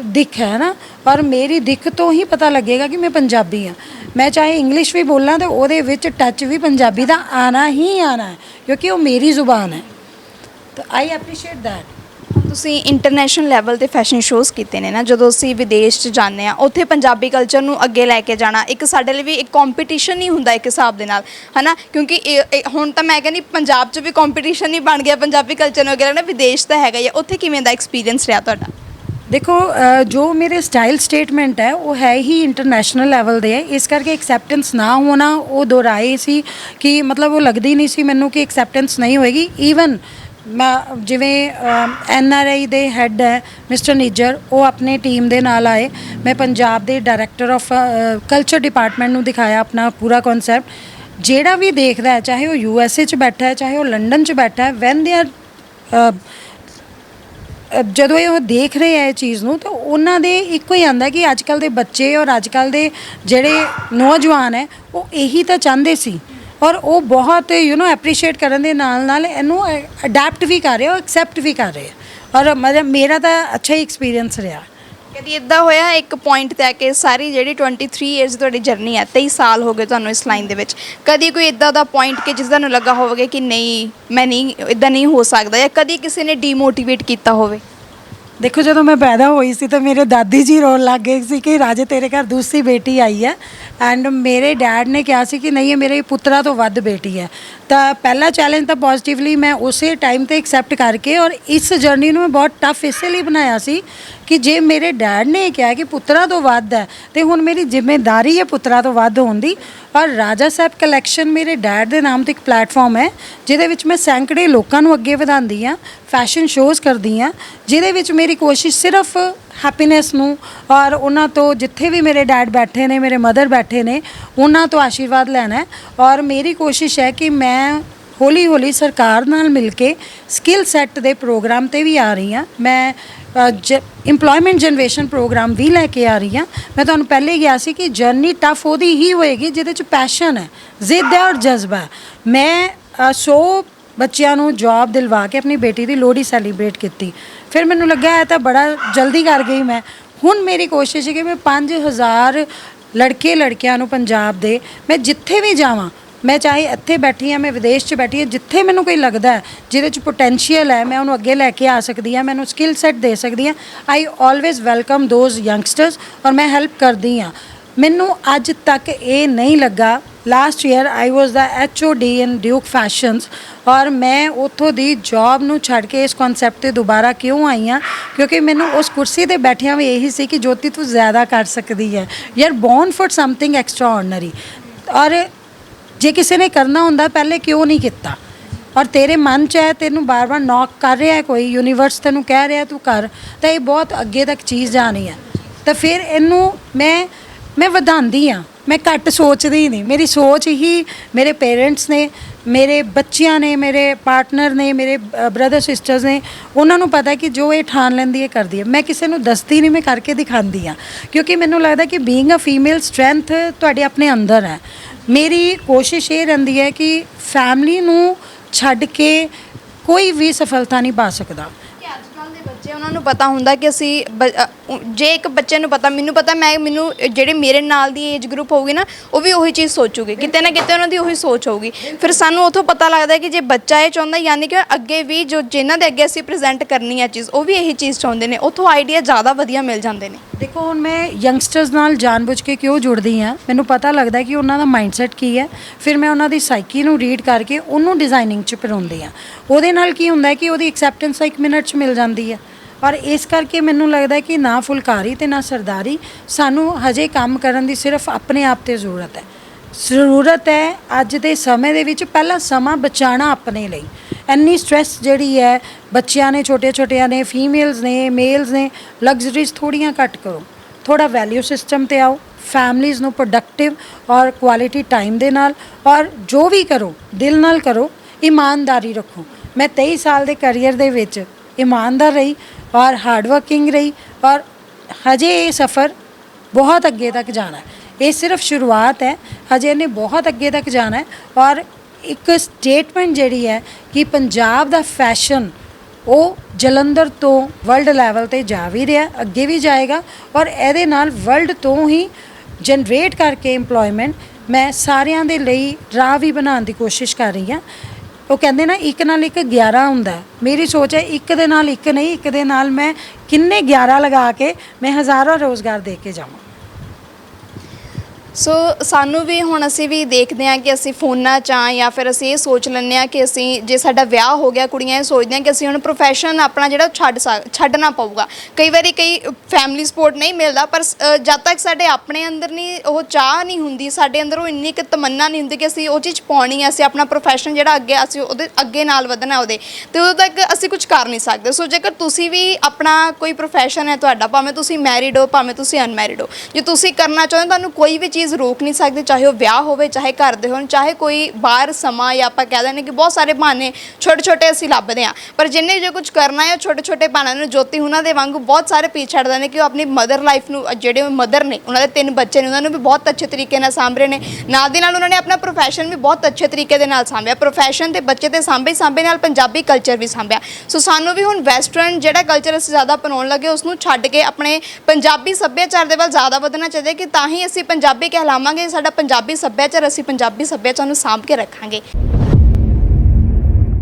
ਦਿੱਖ ਹੈ ਨਾ, ਔਰ ਮੇਰੀ ਦਿੱਖ ਤੋਂ ਹੀ ਪਤਾ ਲੱਗੇਗਾ ਕਿ ਮੈਂ ਪੰਜਾਬੀ ਹਾਂ। ਮੈਂ ਚਾਹੇ ਇੰਗਲਿਸ਼ ਵੀ ਬੋਲਾਂ ਤੇ ਉਹਦੇ ਵਿੱਚ ਟੱਚ ਵੀ ਪੰਜਾਬੀ ਦਾ ਆਣਾ ਹੀ ਆਣਾ ਹੈ, ਕਿਉਂਕਿ ਉਹ ਮੇਰੀ ਜ਼ੁਬਾਨ ਹੈ। ਤਾਂ ਆਈ ਐਪਰੀਸ਼ੀਏਟ ਦੈਟ ਤੁਸੀਂ ਇੰਟਰਨੈਸ਼ਨਲ ਲੈਵਲ ਤੇ ਫੈਸ਼ਨ ਸ਼ੋਜ਼ ਕੀਤੇ ਨੇ ਨਾ ਜਦੋਂ ਅਸੀਂ ਵਿਦੇਸ਼ 'ਚ ਜਾਂਦੇ ਆ ਉੱਥੇ ਪੰਜਾਬੀ ਕਲਚਰ ਨੂੰ ਅੱਗੇ ਲੈ ਕੇ ਜਾਣਾ ਇੱਕ ਸਾਡੇ ਲਈ ਵੀ ਇੱਕ ਕੰਪੀਟੀਸ਼ਨ ਨਹੀਂ ਹੁੰਦਾ ਇੱਕ ਹਿਸਾਬ ਦੇ ਨਾਲ ਹਨਾ? ਕਿਉਂਕਿ ਇਹ- ਇਹ- ਹੁਣ ਤਾਂ ਮੈਂ ਕਹਿੰਦੀ ਪੰਜਾਬ 'ਚ ਵੀ ਕੰਪੀਟੀਸ਼ਨ ਨਹੀਂ ਬਣ ਗਿਆ ਪੰਜਾਬੀ ਕਲਚਰ ਨੂੰ ਅੱਗੇ ਨਾ ਵਿਦੇਸ਼ ਤਾਂ ਹੈਗਾ ਹੀ ਆ ਉੱਥੇ ਕਿਵੇਂ ਦਾ ਐਕਸਪੀਰੀਅੰਸ ਰਿਹਾ ਤੁਹਾਡਾ? ਦੇਖੋ ਅ, ਜੋ ਮੇਰੇ ਸਟਾਈਲ ਸਟੇਟਮੈਂਟ ਹੈ ਉਹ ਹੈ ਹੀ ਇੰਟਰਨੈਸ਼ਨਲ ਲੈਵਲ ਦੇ ਹੈ ਇਸ ਕਰਕੇ ਐਕਸੈਪਟੈਂਸ ਨਾ ਹੋਣਾ ਉਹ ਦੁਹਰਾਏ ਸੀ ਕਿ ਮਤਲਬ ਉਹ ਲੱਗਦੀ ਨਹੀਂ ਸੀ ਮੈਨੂੰ ਕਿ ਐਕਸੈਪਟੈਂਸ ਨਹੀਂ ਹੋਏਗੀ ਈਵਨ ਮੈਂ ਜਿਵੇਂ ਐਨ ਆਰ ਆਈ ਦੇ ਹੈੱਡ ਹੈ, ਮਿਸਟਰ ਨਿੱਜਰ, ਉਹ ਆਪਣੇ ਟੀਮ ਦੇ ਨਾਲ ਆਏ। ਮੈਂ ਪੰਜਾਬ ਦੇ ਡਾਇਰੈਕਟਰ ਆਫ ਕਲਚਰ ਡਿਪਾਰਟਮੈਂਟ ਨੂੰ ਦਿਖਾਇਆ ਆਪਣਾ ਪੂਰਾ ਕਨਸੈਪਟ ਜਿਹੜਾ ਵੀ ਦੇਖਦਾ ਹੈ, ਚਾਹੇ ਉਹ ਯੂ ਐਸ ਏ ਚ ਬੈਠਾ ਹੈ, ਚਾਹੇ ਉਹ ਲੰਡਨ ਚ ਬੈਠਾ ਹੈ ਵੈਨ ਦੇ ਆਰ ਜਦੋਂ ਇਹ ਉਹ ਦੇਖ ਰਹੇ ਆ ਇਹ ਚੀਜ਼ ਨੂੰ, ਤਾਂ ਉਹਨਾਂ ਦੇ ਇੱਕੋ ਹੀ ਆਂਦਾ ਕਿ ਅੱਜ ਕੱਲ ਦੇ ਬੱਚੇ ਔਰ ਅੱਜ ਕੱਲ ਦੇ ਜਿਹੜੇ ਨੌਜਵਾਨ ਹੈ, ਉਹ ਇਹੀ ਤਾਂ ਚਾਹੁੰਦੇ ਸੀ। ਔਰ ਉਹ ਬਹੁਤ ਯੂ نو ਐਪਰੀਸ਼ੀਏਟ ਕਰਨ ਦੇ ਨਾਲ ਨਾਲ ਇਹਨੂੰ ਅਡਾਪਟ ਵੀ ਕਰ ਰਹੇ ਔਰ ਐਕਸੈਪਟ ਵੀ ਕਰ ਰਹੇ ਔਰ ਮਤਲਬ ਮੇਰਾ ਤਾਂ ਅੱਛਾ ਹੀ ਐਕਸਪੀਰੀਅੰਸ ਰਿਹਾ। ਕਦੀ ਇਦਾਂ ਹੋਇਆ ਇੱਕ ਪੁਆਇੰਟ ਤੇ ਆ ਕੇ ਸਾਰੀ ਜਿਹੜੀ 23 ਇਅਰਸ ਤੁਹਾਡੀ ਜਰਨੀ ਹੈ 23 ਸਾਲ ਹੋ ਗਏ ਤੁਹਾਨੂੰ ਇਸ ਲਾਈਨ ਦੇ ਵਿੱਚ। ਕਦੀ ਕੋਈ ਇਦਾਂ ਦਾ ਪੁਆਇੰਟ ਕਿ ਜਿਸ ਦਾ ਨੂੰ ਲੱਗਾ ਹੋਵੇ ਕਿ ਨਹੀਂ, ਮੈਂ ਨਹੀਂ ਇਦਾਂ ਨਹੀਂ ਹੋ ਸਕਦਾ ਜਾਂ ਕਦੀ ਕਿਸੇ ਨੇ ਡੀਮੋਟੀਵੇਟ ਕੀਤਾ ਹੋਵੇ? ਦੇਖੋ, ਜਦੋਂ ਮੈਂ ਪੈਦਾ ਹੋਈ ਸੀ ਤਾਂ ਮੇਰੇ ਦਾਦੀ ਜੀ ਰੋਣ ਲੱਗ ਗਏ ਸੀ ਕਿ ਰਾਜੇ, ਤੇਰੇ ਘਰ ਦੂਸਰੀ ਬੇਟੀ ਆਈ ਹੈ। ਐਂਡ ਮੇਰੇ ਡੈਡ ਨੇ ਕਿਹਾ ਸੀ ਕਿ ਨਹੀਂ, ਇਹ ਮੇਰੇ ਪੁੱਤਰਾ ਤੋਂ ਵੱਧ ਬੇਟੀ ਹੈ। ਤਾਂ ਪਹਿਲਾ ਚੈਲੰਜ ਤਾਂ ਪੋਜ਼ਿਟਿਵਲੀ ਮੈਂ ਉਸੇ ਟਾਈਮ ਤੇ ਐਕਸੈਪਟ ਕਰਕੇ ਔਰ ਇਸ ਜਰਨੀ ਨੂੰ ਮੈਂ ਬਹੁਤ ਟਫ ਇਸੇ ਲਈ ਬਣਾਇਆ ਸੀ ਕਿ ਜੇ ਮੇਰੇ ਡੈਡ ਨੇ ਇਹ ਕਿਹਾ ਕਿ ਪੁੱਤਰਾ ਤੋਂ ਵੱਧ ਹੈ, ਤੇ ਹੁਣ ਮੇਰੀ ਜ਼ਿੰਮੇਵਾਰੀ ਹੈ ਪੁੱਤਰਾ ਤੋਂ ਵੱਧ ਹੋਣ ਦੀ। ਔਰ ਰਾਜਾ ਸਾਹਿਬ ਕਲੈਕਸ਼ਨ ਮੇਰੇ ਡੈਡ ਦੇ ਨਾਮ ਤੇ ਇੱਕ ਪਲੇਟਫਾਰਮ ਹੈ, ਜਿਹਦੇ ਵਿੱਚ ਮੈਂ ਸੈਂਕੜੇ ਲੋਕਾਂ ਨੂੰ ਅੱਗੇ ਵਧਾਉਂਦੀ ਆ ਫੈਸ਼ਨ ਸ਼ੋਜ਼ ਕਰਦੀ ਆ ਜਿਹਦੇ ਵਿੱਚ ਮੇਰੀ ਕੋਸ਼ਿਸ਼ ਸਿਰਫ ਹੈਪੀਨੈਸ ਨੂੰ ਔਰ ਉਹਨਾਂ ਤੋਂ ਜਿੱਥੇ ਵੀ ਮੇਰੇ ਡੈਡ ਬੈਠੇ ਨੇ, ਮੇਰੇ ਮਦਰ ਬੈਠੇ ਨੇ, ਉਹਨਾਂ ਤੋਂ ਆਸ਼ੀਰਵਾਦ ਲੈਣਾ ਹੈ। ਔਰ ਮੇਰੀ ਕੋਸ਼ਿਸ਼ ਹੈ ਕਿ ਮੈਂ ਹੌਲੀ ਹੌਲੀ ਸਰਕਾਰ ਨਾਲ ਮਿਲ ਕੇ ਸਕਿੱਲ ਸੈੱਟ ਦੇ ਪ੍ਰੋਗਰਾਮ ਤੇ ਵੀ ਆ ਰਹੀ ਹਾਂ। ਮੈਂ ਇੰਪਲੋਇਮੈਂਟ ਜਨਰੇਸ਼ਨ ਪ੍ਰੋਗਰਾਮ ਵੀ ਲੈ ਕੇ ਆ ਰਹੀ ਹਾਂ। ਮੈਂ ਤੁਹਾਨੂੰ ਪਹਿਲੇ ਹੀ ਕਿਹਾ ਸੀ ਕਿ ਜਰਨੀ ਟਫ ਉਹਦੀ ਹੀ ਹੋਏਗੀ ਜਿਹਦੇ ਚ ਪੈਸ਼ਨ ਹੈ ਜ਼ਿੱਦ ਹੈ ਔਰ ਜਜ਼ਬਾ ਮੈਂ ਅ, 100 ਬੱਚਿਆਂ ਨੂੰ ਜੌਬ ਦਿਲਵਾ ਕੇ ਆਪਣੀ ਬੇਟੀ ਦੀ ਲੋਹੜੀ ਸੈਲੀਬ੍ਰੇਟ ਕੀਤੀ। ਫਿਰ ਮੈਨੂੰ ਲੱਗਿਆ ਇਹ ਤਾਂ ਬੜਾ ਜਲਦੀ ਕਰ ਗਈ ਮੈਂ। ਹੁਣ ਮੇਰੀ ਕੋਸ਼ਿਸ਼ ਹੈ ਕਿ ਮੈਂ 5000 ਲੜਕੇ ਲੜਕਿਆਂ ਨੂੰ ਪੰਜਾਬ ਦੇ ਮੈਂ ਜਿੱਥੇ ਵੀ ਜਾਵਾਂ ਮੈਂ ਚਾਹੇ ਇੱਥੇ ਬੈਠੀ ਹਾਂ, ਮੈਂ ਵਿਦੇਸ਼ 'ਚ ਬੈਠੀ ਹਾਂ, ਜਿੱਥੇ ਮੈਨੂੰ ਕੋਈ ਲੱਗਦਾ ਜਿਹਦੇ 'ਚ ਪੋਟੈਂਸ਼ੀਅਲ ਹੈ, ਮੈਂ ਉਹਨੂੰ ਅੱਗੇ ਲੈ ਕੇ ਆ ਸਕਦੀ ਹਾਂ, ਮੈਨੂੰ ਸਕਿੱਲ ਸੈੱਟ ਦੇ ਸਕਦੀ ਹਾਂ I always welcome those youngsters ਔਰ ਮੈਂ ਹੈਲਪ ਕਰਦੀ ਹਾਂ। ਮੈਨੂੰ ਅੱਜ ਤੱਕ ਇਹ ਨਹੀਂ ਲੱਗਾ। Last year I was the dean Duke fashions ਔਰ ਮੈਂ ਉੱਥੋਂ ਦੀ ਜੌਬ ਨੂੰ ਛੱਡ ਕੇ ਇਸ ਕਨਸੈਪਟ ਤੇ ਦੁਬਾਰਾ ਕਿਉਂ ਆਈ ਹਾਂ? ਕਿਉਂਕਿ ਮੈਨੂੰ ਉਸ ਕੁਰਸੀ ਤੇ ਬੈਠਿਆਂ ਵੀ ਇਹੀ ਸੀ ਕਿ ਜੋਤੀ ਤੂੰ ਜ਼ਿਆਦਾ ਕਰ ਸਕਦੀ ਹੈ। You are born for something extraordinary ਔਰ ਜੇ ਕਿਸੇ ਨੇ ਕਰਨਾ ਹੁੰਦਾ, ਪਹਿਲੇ ਕਿਉਂ ਨਹੀਂ ਕੀਤਾ? ਔਰ ਤੇਰੇ ਮਨ 'ਚ ਹੈ, ਤੈਨੂੰ ਬਾਰ-ਬਾਰ ਨੌਕ ਕਰ ਰਿਹਾ ਹੈ ਕੋਈ ਯੂਨੀਵਰਸ ਤੈਨੂੰ ਕਹਿ ਰਿਹਾ ਤੂੰ ਕਰ, ਤਾਂ ਇਹ ਬਹੁਤ ਅੱਗੇ ਤੱਕ ਚੀਜ਼ ਜਾਣੀ ਹੈ। ਤਾਂ ਫਿਰ ਇਹਨੂੰ ਮੈਂ ਮੈਂ ਵਧਾਉਂਦੀ ਆ ਮੈਂ ਘੱਟ ਸੋਚਦੀ ਨਹੀਂ। ਮੇਰੀ ਸੋਚ ਹੀ ਮੇਰੇ ਪੇਰੈਂਟਸ ਨੇ, ਮੇਰੇ ਬੱਚਿਆਂ ਨੇ, ਮੇਰੇ ਪਾਰਟਨਰ ਨੇ, ਮੇਰੇ ਬ੍ਰਦਰ ਸਿਸਟਰਸ ਨੇ, ਉਹਨਾਂ ਨੂੰ ਪਤਾ ਕਿ ਜੋ ਇਹ ਠਾਣ ਲੈਂਦੀ ਹੈ ਕਰਦੀ ਹੈ। ਮੈਂ ਕਿਸੇ ਨੂੰ ਦੱਸਦੀ ਨਹੀਂ, ਮੈਂ ਕਰਕੇ ਦਿਖਾਉਂਦੀ ਆ ਕਿਉਂਕਿ ਮੈਨੂੰ ਲੱਗਦਾ ਕਿ ਬੀਇੰਗ ਅ ਫੀਮੇਲ ਸਟਰੈਂਥ ਤੁਹਾਡੇ ਆਪਣੇ ਅੰਦਰ ਹੈ। ਮੇਰੀ ਕੋਸ਼ਿਸ਼ ਇਹ ਰਹਿੰਦੀ ਹੈ ਕਿ ਫੈਮਲੀ ਨੂੰ ਛੱਡ ਕੇ ਕੋਈ ਵੀ ਸਫਲਤਾ ਨਹੀਂ ਪਾ ਸਕਦਾ। ਉਹਨਾਂ ਨੂੰ ਪਤਾ ਹੁੰਦਾ ਕਿ ਅਸੀਂ ਬ- ਅ, ਉ- ਜੇ ਇੱਕ ਬੱਚੇ ਨੂੰ ਪਤਾ ਮੈਨੂੰ ਪਤਾ ਮੈਂ ਮੈਨੂੰ ਜਿਹੜੇ ਮੇਰੇ ਨਾਲ ਦੀ ਏਜ ਗਰੁੱਪ ਹੋਊਗੀ ਨਾ ਉਹ ਵੀ ਉਹੀ ਚੀਜ਼ ਸੋਚੂਗੀ। ਕਿਤੇ ਨਾ ਕਿਤੇ ਉਹਨਾਂ ਦੀ ਉਹੀ ਸੋਚ ਹੋਊਗੀ। ਫਿਰ ਸਾਨੂੰ ਉਥੋਂ ਪਤਾ ਲੱਗਦਾ ਕਿ ਜੇ ਬੱਚਾ ਇਹ ਚਾਹੁੰਦਾ ਯਾਨੀ ਕਿ ਅੱਗੇ ਵੀ ਜੋ ਜਿਨ੍ਹਾਂ ਦੇ ਅੱਗੇ ਅਸੀਂ ਪ੍ਰੈਜ਼ੈਂਟ ਕਰਨੀ ਹੈ ਚੀਜ਼ ਉਹ ਵੀ ਇਹੀ ਚੀਜ਼ ਚਾਹੁੰਦੇ ਨੇ। ਉਥੋਂ ਆਈਡੀਆ ਜ਼ਿਆਦਾ ਵਧੀਆ ਮਿਲ ਜਾਂਦੇ ਨੇ। ਦੇਖੋ ਹੁਣ ਮੈਂ ਯੰਗਸਟਰਸ ਨਾਲ ਜਾਣਬੁੱਝ ਕੇ ਕਿਉਂ ਜੁੜਦੀ ਆ? ਮੈਨੂੰ ਪਤਾ ਲੱਗਦਾ ਕਿ ਉਹਨਾਂ ਦਾ ਮਾਈਂਡਸੈਟ ਕੀ ਹੈ। ਫਿਰ ਮੈਂ ਉਹਨਾਂ ਦੀ ਸਾਈਕੀ ਨੂੰ ਰੀਡ ਕਰਕੇ ਉਹਨੂੰ ਡਿਜ਼ਾਈਨਿੰਗ 'ਚ ਪਰੋਂਦੀ ਆ। ਉਹਦੇ ਨਾਲ ਕੀ ਹੁੰਦਾ ਹੈ ਕਿ ਉਹਦੀ ਐਕਸੈਪਟੈਂਸ ਇੱਕ ਮਿੰਟ 'ਚ ਮਿਲ ਜਾਂਦੀ ਹੈ। ਔਰ ਇਸ ਕਰਕੇ ਮੈਨੂੰ ਲੱਗਦਾ ਕਿ ਨਾ ਫੁਲਕਾਰੀ ਤੇ ਨਾ ਸਰਦਾਰੀ ਸਾਨੂੰ ਹਜੇ ਕੰਮ ਕਰਨ ਦੀ ਸਿਰਫ ਆਪਣੇ ਆਪ ਤੇ ਜ਼ਰੂਰਤ ਹੈ। ਜ਼ਰੂਰਤ ਹੈ ਅੱਜ ਦੇ ਸਮੇਂ ਦੇ ਵਿੱਚ ਪਹਿਲਾਂ ਸਮਾਂ ਬਚਾਉਣਾ ਆਪਣੇ ਲਈ। ਇੰਨੀ ਸਟ੍ਰੈਸ ਜਿਹੜੀ ਹੈ, ਬੱਚਿਆਂ ਨੇ ਛੋਟੇ ਛੋਟਿਆਂ ਨੇ ਫੀਮੇਲਸ ਨੇ ਮੇਲਸ ਨੇ ਲਗਜ਼ਰੀਜ਼ ਥੋੜੀਆਂ ਘੱਟ ਕਰੋ। ਥੋੜਾ ਵੈਲਿਊ ਸਿਸਟਮ ਤੇ ਆਓ ਫੈਮਲੀਜ਼ ਨੂੰ ਪ੍ਰੋਡਕਟਿਵ ਔਰ ਕੁਆਲਿਟੀ ਟਾਈਮ ਦੇ ਨਾਲ ਔਰ ਜੋ ਵੀ ਕਰੋ, ਦਿਲ ਨਾਲ ਕਰੋ, ਇਮਾਨਦਾਰੀ ਰੱਖੋ। ਮੈਂ 23 ਸਾਲ ਦੇ ਕੈਰੀਅਰ ਦੇ ਵਿੱਚ ਇਮਾਨਦਾਰ ਰਹੀ ਔਰ ਹਾਰਡ ਵਰਕਿੰਗ ਰਹੀ ਔਰ ਹਜੇ ਇਹ ਸਫ਼ਰ ਬਹੁਤ ਅੱਗੇ ਤੱਕ ਜਾਣਾ ਹੈ। ਇਹ ਸਿਰਫ ਸ਼ੁਰੂਆਤ ਹੈ, ਹਜੇ ਇਹਨੇ ਬਹੁਤ ਅੱਗੇ ਤੱਕ ਜਾਣਾ ਹੈ ਔਰ ਇੱਕ ਸਟੇਟਮੈਂਟ ਜਿਹੜੀ ਹੈ ਕਿ ਪੰਜਾਬ ਦਾ ਫੈਸ਼ਨ ਉਹ ਜਲੰਧਰ ਤੋਂ ਵਰਲਡ ਲੈਵਲ ਤੇ ਜਾ ਵੀ ਰਿਹਾ, ਅੱਗੇ ਵੀ ਜਾਏਗਾ ਔਰ ਇਹਦੇ ਨਾਲ ਵਰਲਡ ਤੋਂ ਹੀ ਜਨਰੇਟ ਕਰਕੇ EMPLOYMENT ਮੈਂ ਸਾਰਿਆਂ ਦੇ ਲਈ ਰਾਹ ਵੀ ਬਣਾਉਣ ਦੀ ਕੋਸ਼ਿਸ਼ ਕਰ ਰਹੀ ਹਾਂ। ਉਹ ਕਹਿੰਦੇ ਨਾ ਇੱਕ ਨਾਲ ਇੱਕ 11 ਹੁੰਦਾ ਮੇਰੀ ਸੋਚ ਹੈ ਇੱਕ ਦੇ ਨਾਲ ਇੱਕ ਨਹੀਂ, ਇੱਕ ਦੇ ਨਾਲ ਮੈਂ ਕਿੰਨੇ 11 ਲਗਾ ਕੇ ਮੈਂ ਹਜ਼ਾਰਾਂ ਰੋਜ਼ਗਾਰ ਦੇ ਕੇ ਜਾਵਾਂ। ਸੋ ਸਾਨੂੰ ਵੀ ਹੁਣ ਅਸੀਂ ਵੀ ਦੇਖਦੇ ਹਾਂ ਕਿ ਅਸੀਂ ਫੋਨਾਂ 'ਚ ਆ ਜਾਂ ਫਿਰ ਅਸੀਂ ਇਹ ਸੋਚ ਲੈਂਦੇ ਹਾਂ ਕਿ ਅਸੀਂ ਜੇ ਸਾਡਾ ਵਿਆਹ ਹੋ ਗਿਆ ਕੁੜੀਆਂ ਇਹ ਸੋਚਦੀਆਂ ਕਿ ਅਸੀਂ ਹੁਣ ਪ੍ਰੋਫੈਸ਼ਨ ਆਪਣਾ ਜਿਹੜਾ ਉਹ ਛੱਡ ਸਕ ਛੱਡਣਾ ਪਊਗਾ। ਕਈ ਵਾਰੀ ਕਈ ਫੈਮਿਲੀ ਸਪੋਰਟ ਨਹੀਂ ਮਿਲਦਾ ਪਰ ਸ- ਅ, ਜਦ ਤੱਕ ਸਾਡੇ ਆਪਣੇ ਅੰਦਰ ਨਹੀਂ ਉਹ ਚਾਹ ਨਹੀਂ ਹੁੰਦੀ ਸਾਡੇ ਅੰਦਰ ਉਹ ਇੰਨੀ ਕੁ ਤਮੰਨਾ ਨਹੀਂ ਹੁੰਦੀ ਕਿ ਅਸੀਂ ਉਹ ਚੀਜ਼ ਪਾਉਣੀ ਹੈ ਅਸੀਂ ਆਪਣਾ ਪ੍ਰੋਫੈਸ਼ਨ ਜਿਹੜਾ ਅੱਗੇ ਅਸੀਂ ਉਹਦੇ ਅੱਗੇ ਨਾਲ ਵਧਣਾ ਉਹਦੇ ਤੇ ਉਦੋਂ ਤੱਕ ਅਸੀਂ ਕੁਝ ਕਰ ਨਹੀਂ ਸਕਦੇ। ਸੋ ਜੇਕਰ ਤੁਸੀਂ ਵੀ ਆਪਣਾ ਕੋਈ ਪ੍ਰੋਫੈਸ਼ਨ ਹੈ ਤੁਹਾਡਾ ਭਾਵੇਂ ਤੁਸੀਂ ਮੈਰਿਡ ਹੋ ਭਾਵੇਂ ਤੁਸੀਂ ਅਨਮੈਰਿਡ ਹੋ ਜੇ ਤੁਸੀਂ ਕਰਨਾ ਚਾਹੁੰਦੇ ਹੋ ਤੁਹਾਨੂੰ ਕੋਈ ਵੀ ਚੀਜ਼ ਚੀਜ਼ ਰੋਕ ਨਹੀਂ ਸਕਦੀ ਚਾਹੇ ਉਹ ਵਿਆਹ ਹੋਵੇ ਚਾਹੇ ਘਰ ਦੇ ਹੋਣ ਚਾਹੇ ਕੋਈ ਬਾਹਰ ਸਮਾਂ ਜਾਂ ਆਪਾਂ ਕਹਿ ਦਿੰਦੇ ਕਿ ਬਹੁਤ ਸਾਰੇ ਬਹਾਨੇ ਛੋਟੇ ਛੋਟੇ ਅਸੀਂ ਲੱਭਦੇ ਹਾਂ। ਪਰ ਜਿੰਨੇ ਜੋ ਕੁਝ ਕਰਨਾ ਹੈ ਛੋਟੇ ਛੋਟੇ ਬਹਾਨਿਆਂ ਨੂੰ ਜੋਤੀ ਉਹਨਾਂ ਦੇ ਵਾਂਗੂ ਬਹੁਤ ਸਾਰੇ ਪੀ ਛੱਡਦੇ ਨੇ ਕਿ ਉਹ ਆਪਣੀ ਮਦਰ ਲਾਈਫ ਨੂੰ ਅ, ਜਿਹੜੇ ਮਦਰ ਨੇ ਉਹਨਾਂ ਦੇ ਤਿੰਨ ਬੱਚੇ ਨੇ ਉਹਨਾਂ ਨੂੰ ਵੀ ਬਹੁਤ ਅੱਛੇ ਤਰੀਕੇ ਨਾਲ ਸਾਂਭ ਰਹੇ ਨੇ। ਨਾਲ ਦੀ ਨਾਲ ਉਹਨਾਂ ਨੇ ਆਪਣਾ ਪ੍ਰੋਫੈਸ਼ਨ ਵੀ ਬਹੁਤ ਅੱਛੇ ਤਰੀਕੇ ਦੇ ਨਾਲ ਸਾਂਭਿਆ। ਪ੍ਰੋਫੈਸ਼ਨ ਤੇ ਬੱਚੇ ਤੇ ਸਾਂਭੇ ਸਾਂਭੇ ਨਾਲ ਪੰਜਾਬੀ ਕਲਚਰ ਵੀ ਸਾਂਭਿਆ। ਸੋ ਸਾਨੂੰ ਵੀ ਹੁਣ ਵੈਸਟਰਨ ਜਿਹੜਾ ਕਲਚਰ ਅਸੀਂ ਜ਼ਿਆਦਾ ਅਪਣਾਉਣ ਲੱਗੇ ਉਸ ਨੂੰ ਛੱਡ ਕੇ ਆਪਣੇ ਪੰਜਾਬੀ ਸੱਭਿਆਚਾਰ ਦੇ ਵੱਲ ਜ਼ਿਆਦਾ ਵਧਣਾ ਚਾਹੀਦਾ ਕਿ ਤਾਂ ਹੀ ਅਸੀਂ ਪੰਜਾਬੀ ਕਹਿਲਾਵਾਂਗੇ ਸਾਡਾ ਪੰਜਾਬੀ ਸੱਭਿਆਚਾਰ ਅਸੀਂ ਪੰਜਾਬੀ ਸੱਭਿਆਚਾਰ ਨੂੰ ਸਾਂਭ ਕੇ ਰੱਖਾਂਗੇ।